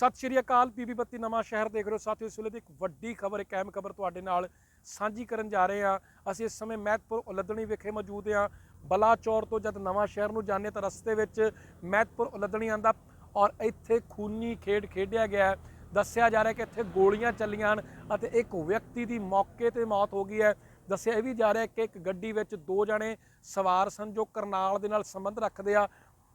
ਸਤਿ ਸ਼੍ਰੀ ਅਕਾਲ, ਪੀਪੀ ਬੱਤੀ ਨਵਾਂ ਸ਼ਹਿਰ ਦੇਖ ਰਹੇ ਹੋ। ਸਾਥੀਓ, ਇਸ ਵੇਲੇ ਦੀ ਇੱਕ ਵੱਡੀ ਖਬਰ, ਇੱਕ ਅਹਿਮ ਖਬਰ ਤੁਹਾਡੇ ਨਾਲ ਸਾਂਝੀ ਕਰਨ ਜਾ ਰਹੇ ਹਾਂ। ਅਸੀਂ ਇਸ ਸਮੇਂ ਮਹਿਤਪੁਰ ਉਲੱਦਣੀ ਵਿਖੇ ਮੌਜੂਦ ਹਾਂ। ਬਲਾਚੌਰ ਤੋਂ ਜਦ ਨਵਾਂ ਸ਼ਹਿਰ ਨੂੰ ਜਾਂਦੇ ਤਾਂ ਰਸਤੇ ਵਿੱਚ ਮਹਿਤਪੁਰ ਉਲੱਦਣੀ ਆਂਦਾ ਔਰ ਇੱਥੇ ਖੂਨੀ ਖੇਡ ਖੇਡਿਆ ਗਿਆ ਦੱਸਿਆ ਜਾ ਰਿਹਾ ਕਿ ਇੱਥੇ ਗੋਲੀਆਂ ਚੱਲੀਆਂ ਹਨ ਅਤੇ ਇੱਕ ਵਿਅਕਤੀ ਦੀ ਮੌਕੇ ਤੇ ਮੌਤ ਹੋ ਗਈ ਹੈ। ਦੱਸਿਆ ਇਹ ਵੀ ਜਾ ਰਿਹਾ ਕਿ ਇੱਕ ਗੱਡੀ ਵਿੱਚ ਦੋ ਜਣੇ ਸਵਾਰ ਸਨ ਜੋ ਕਰਨਾਲ ਦੇ ਨਾਲ ਸੰਬੰਧ ਰੱਖਦੇ ਆ।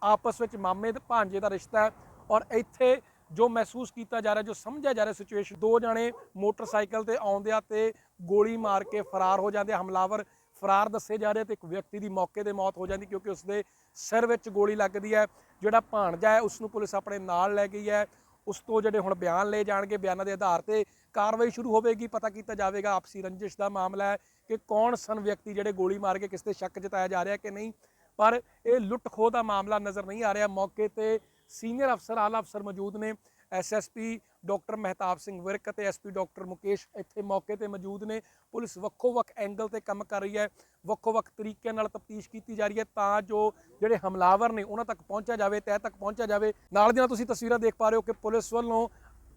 ਆਪਸ ਵਿੱਚ ਮਾਮੇ ਤੇ ਭਾਂਜੇ ਦਾ ਰਿਸ਼ਤਾ ਹੈ ਔਰ ਇੱਥੇ ਜੋ ਮਹਿਸੂਸ ਕੀਤਾ ਜਾ ਰਿਹਾ, ਜੋ ਸਮਝਿਆ ਜਾ ਰਿਹਾ ਸਿਚੁਏਸ਼ਨ ਦੋ ਜਣੇ ਮੋਟਰਸਾਈਕਲ ਤੇ ਆਉਂਦੇ ਆ ਤੇ ਗੋਲੀ ਮਾਰ ਕੇ ਫਰਾਰ ਹੋ ਜਾਂਦੇ ਆ। ਹਮਲਾਵਰ ਫਰਾਰ ਦੱਸੇ ਜਾ ਰਹੇ ਤੇ ਇੱਕ ਵਿਅਕਤੀ ਦੀ ਮੌਕੇ ਤੇ ਮੌਤ ਹੋ ਜਾਂਦੀ ਕਿਉਂਕਿ ਉਸਦੇ ਸਿਰ ਵਿੱਚ ਗੋਲੀ ਲੱਗਦੀ ਹੈ। ਜਿਹੜਾ ਭਾਣਜਾ ਹੈ ਉਸ ਨੂੰ ਪੁਲਿਸ ਆਪਣੇ ਨਾਲ ਲੈ ਗਈ ਹੈ। ਉਸ ਤੋਂ ਜਿਹੜੇ ਹੁਣ ਬਿਆਨ ਲਏ ਜਾਣਗੇ, ਬਿਆਨਾਂ ਦੇ ਆਧਾਰ ਤੇ ਕਾਰਵਾਈ ਸ਼ੁਰੂ ਹੋਵੇਗੀ, ਪਤਾ ਕੀਤਾ ਜਾਵੇਗਾ। ਆਪਸੀ ਰੰਜਿਸ਼ ਦਾ ਮਾਮਲਾ ਹੈ ਕਿ ਕੌਣ ਸਨ ਵਿਅਕਤੀ ਜਿਹੜੇ ਗੋਲੀ ਮਾਰ ਕੇ ਕਿਸ ਤੇ ਸ਼ੱਕ ਜਤਾਇਆ ਜਾ ਰਿਹਾ ਕਿ ਨਹੀਂ। ਪਰ ਇਹ ਲੁੱਟ ਖੋਹ ਦਾ ਮਾਮਲਾ ਨਜ਼ਰ ਨਹੀਂ ਆ ਰਿਹਾ। ਮੌਕੇ ਤੇ ਸੀਨੀਅਰ ਅਫਸਰ, ਆਲਾ ਅਫਸਰ ਮੌਜੂਦ ਨੇ। ਐਸਐਸਪੀ ਡਾਕਟਰ ਮਹਿਤਾਬ ਸਿੰਘ ਵਿਰਕ ਅਤੇ ਐਸਪੀ ਡਾਕਟਰ ਮੁਕੇਸ਼ ਇੱਥੇ ਮੌਕੇ ਤੇ ਮੌਜੂਦ ਨੇ। ਪੁਲਿਸ ਵੱਖੋ ਵੱਖ ਐਂਗਲ ਤੇ ਕੰਮ ਕਰ ਰਹੀ ਹੈ। ਵੱਖੋ ਵੱਖ ਤਰੀਕੇ ਨਾਲ ਤਫਤੀਸ਼ ਕੀਤੀ ਜਾ ਰਹੀ ਹੈ ਤਾਂ ਜੋ ਜਿਹੜੇ ਹਮਲਾਵਰ ਨੇ ਉਹਨਾਂ ਤੱਕ ਪਹੁੰਚਿਆ ਜਾਵੇ, ਤਹਿ ਤੱਕ ਪਹੁੰਚਿਆ ਜਾਵੇ। ਨਾਲ ਦੀ ਨਾਲ ਤੁਸੀਂ ਤਸਵੀਰਾਂ ਦੇਖ ਪਾ ਰਹੇ ਹੋ ਕਿ ਪੁਲਿਸ ਵੱਲੋਂ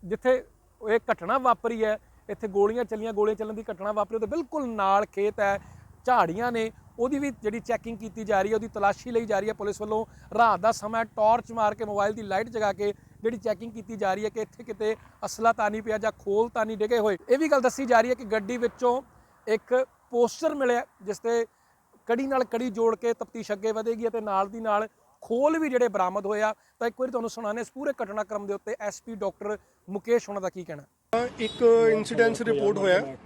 ਜਿੱਥੇ ਇਹ ਘਟਨਾ ਵਾਪਰੀ ਹੈ, ਇੱਥੇ ਗੋਲੀਆਂ ਚੱਲੀਆਂ, ਗੋਲੀਆਂ ਚੱਲਣ ਦੀ ਘਟਨਾ ਵਾਪਰੀ, ਉਹਦੇ ਬਿਲਕੁਲ ਨਾਲ ਖੇਤ ਹੈ, ਝਾੜੀਆਂ ਨੇ। ਉਹਦੀ ਵੀ ਜਿਹੜੀ ਚੈਕਿੰਗ ਕੀਤੀ ਜਾ ਰਹੀ ਹੈ, ਉਹਦੀ ਤਲਾਸ਼ੀ ਲਈ ਜਾ ਰਹੀ ਹੈ ਪੁਲਿਸ ਵੱਲੋਂ। ਰਾਤ ਦਾ ਸਮਾਂ ਟਾਰਚ ਮਾਰ ਕੇ ਮੋਬਾਈਲ ਦੀ ਲਾਈਟ ਜਗਾ ਕੇ ਜਿਹੜੀ ਚੈਕਿੰਗ ਕੀਤੀ ਜਾ ਰਹੀ ਹੈ ਕਿ ਇੱਥੇ ਕਿਤੇ ਅਸਲਾ ਤਾਂ ਨਹੀਂ ਪਿਆ ਜਾਂ ਖੋਲ ਤਾਂ ਨਹੀਂ ਡਿਗੇ ਹੋਏ। ਇਹ ਵੀ ਗੱਲ ਦੱਸੀ ਜਾ ਰਹੀ ਹੈ ਕਿ ਗੱਡੀ ਵਿੱਚੋਂ ਇੱਕ ਪੋਸਟਰ ਮਿਲਿਆ, ਜਿਸ ਤੇ ਕੜੀ ਨਾਲ ਕੜੀ ਜੋੜ ਕੇ ਤਫਤੀਸ਼ ਅੱਗੇ ਵਧੇਗੀ ਅਤੇ ਨਾਲ ਦੀ ਨਾਲ ਖੋਲ ਵੀ ਜਿਹੜੇ ਬਰਾਮਦ ਹੋਇਆ ਤਾਂ ਇੱਕ ਵਾਰੀ ਤੁਹਾਨੂੰ ਸੁਣਾਉਂਦੇ ਹਾਂ ਇਸ ਪੂਰੇ ਘਟਨਾਕ੍ਰਮ ਦੇ ਉੱਤੇ ਐਸਪੀ ਡਾਕਟਰ ਮੁਕੇਸ਼ ਉਹਨਾਂ ਦਾ ਕੀ ਕਹਿਣਾ ਇੱਕ ਇਨਸੀਡੈਂਸ ਰਿਪੋਰਟ ਹੋਇਆ।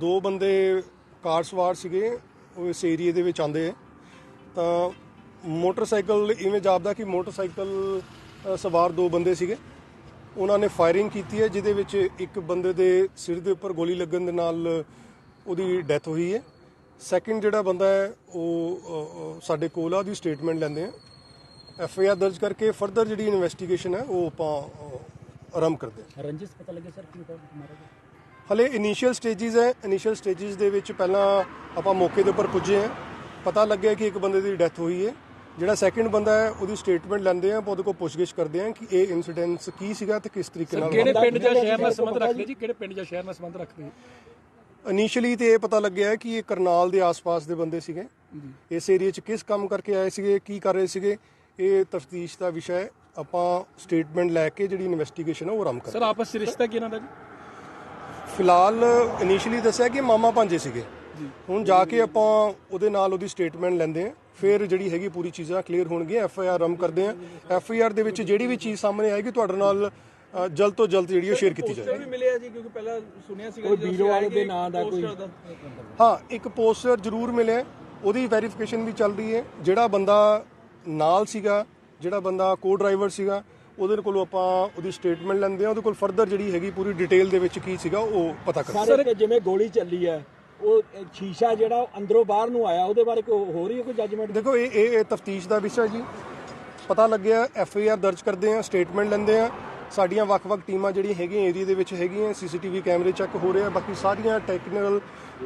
ਦੋ ਬੰਦੇ ਕਾਰ ਸਵਾਰ ਸੀਗੇ। ਉਹ ਇਸ ਏਰੀਏ ਦੇ ਵਿੱਚ ਆਉਂਦੇ ਆ। ਤਾਂ ਮੋਟਰਸਾਈਕਲ ਇਵੇਂ ਜਾਪਦਾ ਕਿ ਮੋਟਰਸਾਈਕਲ ਸਵਾਰ ਦੋ ਬੰਦੇ ਸੀਗੇ। ਉਹਨਾਂ ਨੇ ਫਾਇਰਿੰਗ ਕੀਤੀ ਹੈ, ਜਿਹਦੇ ਵਿੱਚ ਇੱਕ ਬੰਦੇ ਦੇ ਸਿਰ ਦੇ ਉੱਪਰ ਗੋਲੀ ਲੱਗਣ ਦੇ ਨਾਲ ਉਹਦੀ ਡੈਥ ਹੋਈ ਹੈ। ਸੈਕਿੰਡ ਜਿਹੜਾ ਬੰਦਾ ਹੈ, ਉਹ ਸਾਡੇ ਕੋਲ ਆ, ਉਹਦੀ ਸਟੇਟਮੈਂਟ ਲੈਂਦੇ ਆ। ਐਫ ਆਈ ਆਰ ਦਰਜ ਕਰਕੇ ਫਰਦਰ ਜਿਹੜੀ ਇਨਵੈਸਟੀਗੇਸ਼ਨ ਹੈ, ਉਹ ਆਪਾਂ ਆਰੰਭ ਕਰਦੇ ਹਾਂ ਰੰਜਿਸ਼ ਪਤਾ ਲੱਗੇ ਸਰ, ਕੀ ਹੋਇਆ ਹਲੇ ਇਨੀਸ਼ੀਅਲ ਸਟੇजेस ਹੈ। ਇਨੀਸ਼ੀਅਲ ਸਟੇजेस ਦੇ ਵਿੱਚ ਪਹਿਲਾਂ ਆਪਾਂ ਮੌਕੇ ਦੇ ਉੱਪਰ ਪੁੱਜੇ ਹਾਂ। ਪਤਾ ਲੱਗਿਆ ਕਿ ਇੱਕ ਬੰਦੇ ਦੀ ਡੈਥ ਹੋਈ ਹੈ। ਜਿਹੜਾ ਸੈਕਿੰਡ ਬੰਦਾ ਹੈ ਉਹਦੀ ਸਟੇਟਮੈਂਟ ਲੈਂਦੇ ਆ ਉਹਦੇ ਕੋਲ ਪੁੱਛਗਿੱਛ ਕਰਦੇ ਆ ਕਿ ਇਹ ਇਨਸੀਡੈਂਟਸ ਕੀ ਸੀਗਾ ਤੇ ਕਿਸ ਤਰੀਕੇ ਨਾਲ ਕਿਹੜੇ ਪਿੰਡ ਜਾਂ ਸ਼ਹਿਰ ਨਾਲ ਸੰਬੰਧ ਰੱਖਦੇ ਜੀ? ਕਿਹੜੇ ਪਿੰਡ ਜਾਂ ਸ਼ਹਿਰ ਨਾਲ ਸੰਬੰਧ ਰੱਖਦੇ ਇਨੀਸ਼ੀਅਲੀ ਤੇ ਇਹ ਪਤਾ ਲੱਗਿਆ ਕਿ ਇਹ ਕਰਨਾਲ ਦੇ ਆਸ-ਪਾਸ ਦੇ ਬੰਦੇ ਸੀਗੇ। ਇਸ ਏਰੀਆ 'ਚ ਕਿਸ ਕੰਮ ਕਰਕੇ ਆਏ ਸੀਗੇ ਕੀ ਕਰ ਰਹੇ ਸੀਗੇ ਇਹ ਤਫਤੀਸ਼ ਦਾ ਵਿਸ਼ਾ ਹੈ। ਆਪਾਂ ਸਟੇਟਮੈਂਟ ਲੈ ਕੇ ਜਿਹੜੀ ਇਨਵੈਸਟੀਗੇਸ਼ਨ ਹੈ ਉਹ ਆਰੰਭ ਸਰ ਆਪਸ ਰਿਸ਼ਤਾ ਕੀ ਦਾ ਜੀ? ਫਿਲਹਾਲ ਇਨੀਸ਼ੀਅਲੀ ਦੱਸਿਆ ਕਿ ਮਾਮਾ ਭਾਂਜੇ ਸੀਗੇ। ਹੁਣ ਜਾ ਕੇ ਆਪਾਂ ਉਹਦੇ ਨਾਲ ਉਹਦੀ ਸਟੇਟਮੈਂਟ ਲੈਂਦੇ ਆ ਫਿਰ ਜਿਹੜੀ ਹੈਗੀ ਪੂਰੀ ਚੀਜ਼ਾਂ ਕਲੀਅਰ ਹੋਣਗੀਆਂ ਐਫ ਆਈ ਆਰ ਰਮ ਕਰਦੇ ਆ ਐਫ ਆਈ ਆਰ ਦੇ ਵਿੱਚ ਜਿਹੜੀ ਵੀ ਚੀਜ਼ ਸਾਹਮਣੇ ਆਏਗੀ ਤੁਹਾਡੇ ਨਾਲ ਜਲਦ ਤੋਂ ਜਲਦ ਜਿਹੜੀ ਉਹ ਸ਼ੇਅਰ ਕੀਤੀ ਜਾਏਗੀ। ਮਿਲਿਆ ਜੀ ਕਿਉਂਕਿ ਪਹਿਲਾਂ ਸੁਣਿਆ ਸੀਗਾ ਕੋਈ ਵੀਰੋ ਵਾਲੇ ਦੇ ਨਾਂ ਦਾ ਕੋਈ ਹਾਂ ਇੱਕ ਪੋਸਟਰ ਜ਼ਰੂਰ ਮਿਲਿਆ ਉਹਦੀ ਵੈਰੀਫਿਕੇਸ਼ਨ ਵੀ ਚੱਲ ਰਹੀ ਹੈ। ਜਿਹੜਾ ਬੰਦਾ ਨਾਲ ਸੀਗਾ ਜਿਹੜਾ ਬੰਦਾ ਕੋ ਡਰਾਈਵਰ ਸੀਗਾ ਉਹਦੇ ਕੋਲੋਂ ਆਪਾਂ ਉਹਦੀ ਸਟੇਟਮੈਂਟ ਲੈਂਦੇ ਆ ਉਹਦੇ ਕੋਲ ਫਰਦਰ ਜਿਹੜੀ ਹੈਗੀ ਪੂਰੀ ਡਿਟੇਲ ਦੇ ਵਿੱਚ ਕੀ ਸੀਗਾ ਉਹ ਪਤਾ ਕਰਦੇ ਸਰ ਜਿਵੇਂ ਗੋਲੀ ਚੱਲੀ ਹੈ ਉਹ ਸ਼ੀਸ਼ਾ ਜਿਹੜਾ ਅੰਦਰੋਂ ਬਾਹਰ ਨੂੰ ਆਇਆ ਉਹਦੇ ਬਾਰੇ ਕੋਈ ਹੋ ਰਹੀ ਹੈ ਕੋਈ ਜੱਜਮੈਂਟ ਦੇਖੋ ਇਹ ਇਹ ਤਫਤੀਸ਼ ਦਾ ਵਿਸ਼ਾ ਜੀ। ਪਤਾ ਲੱਗਿਆ ਐਫ ਆਈ ਆਰ ਦਰਜ ਕਰਦੇ ਆ ਸਟੇਟਮੈਂਟ ਲੈਂਦੇ ਆ ਸਾਡੀਆਂ ਵੱਖ-ਵੱਖ ਟੀਮਾਂ ਜਿਹੜੀਆਂ ਹੈਗੀਆਂ ਏਰੀਆ ਦੇ ਵਿੱਚ ਹੈਗੀਆਂ ਸੀਸੀਟੀਵੀ ਕੈਮਰੇ ਚੈੱਕ ਹੋ ਰਹੇ ਆ ਬਾਕੀ ਸਾਰੀਆਂ ਟੈਕਨੀਕਲ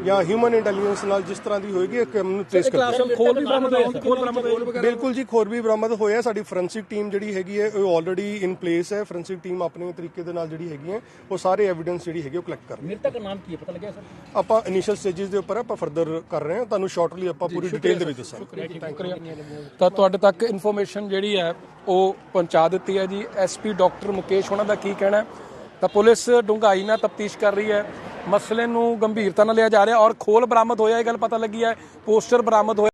ਜਾਂ ਹਿਊਮਨ ਇੰਟੈਲੀਜੈਂਸ ਨਾਲ ਜਿਸ ਤਰ੍ਹਾਂ ਦੀ ਹੋਏਗੀ ਕੰਮ ਨੂੰ ਟ੍ਰੇਸ ਕਰਦੇ ਖੋਲ ਵੀ ਬਰਾਮਦ ਹੋਇਆ ਖੋਲ ਬਰਾਮਦ ਹੋਇਆ ਬਿਲਕੁਲ ਜੀ ਖੋਰ ਵੀ ਬਰਾਮਦ ਹੋਇਆ। ਸਾਡੀ ਫੋਰੈਂਸਿਕ ਟੀਮ ਜਿਹੜੀ ਹੈਗੀ ਹੈ ਉਹ ਆਲਰੇਡੀ ਇਨ ਪਲੇਸ ਹੈ। ਫੋਰੈਂਸਿਕ ਟੀਮ ਆਪਣੇ ਤਰੀਕੇ ਦੇ ਨਾਲ ਜਿਹੜੀ ਹੈਗੀ ਹੈ ਉਹ ਸਾਰੇ ਐਵੀਡੈਂਸ ਜਿਹੜੀ ਹੈਗੀ ਉਹ ਕਲੈਕਟ ਕਰ ਰਹੀ ਹੈ। ਮ੍ਰਿਤਕ ਨਾਮ ਕੀ ਹੈ? ਪਤਾ ਲੱਗਿਆ ਸਰ? ਆਪਾਂ ਇਨੀਸ਼ੀਅਲ ਸਟੇजेस ਦੇ ਉੱਪਰ ਆਪਾਂ ਫਰਦਰ ਕਰ ਰਹੇ ਹਾਂ। ਤੁਹਾਨੂੰ ਸ਼ਾਰਟਲੀ ਆਪਾਂ ਪੂਰੀ ਡਿਟੇਲ ਦੇ ਵਿੱਚ ਦੱਸਾਂਗੇ। ਤਾਂ ਤੁਹਾਡੇ ਤੱਕ ਇਨਫੋਰਮੇਸ਼ਨ ਜਿਹੜੀ ਹੈ ਉਹ ਪਹੁੰਚਾ ਦਿੱਤੀ ਹੈ ਜੀ। ਐਸਪੀ ਡਾਕਟਰ ਮੁਕੇਸ਼ ਉਹਨਾਂ ਦਾ ਕੀ ਕਹਿਣਾ ਤਾਂ ਪੁਲਿਸ ਡੂੰਘਾਈ ਨਾਲ ਤਫਤੀਸ਼ ਕਰ ਰਹੀ ਹੈ। ਮਸਲੇ ਨੂੰ ਗੰਭੀਰਤਾ ਨਾਲ ਲਿਆ ਜਾ ਰਿਹਾ ਔਰ ਖੋਲ ਬਰਾਮਦ ਹੋਇਆ, ਇਹ ਗੱਲ ਪਤਾ ਲੱਗੀ ਹੈ। ਪੋਸਟਰ ਬਰਾਮਦ ਹੋਇਆ।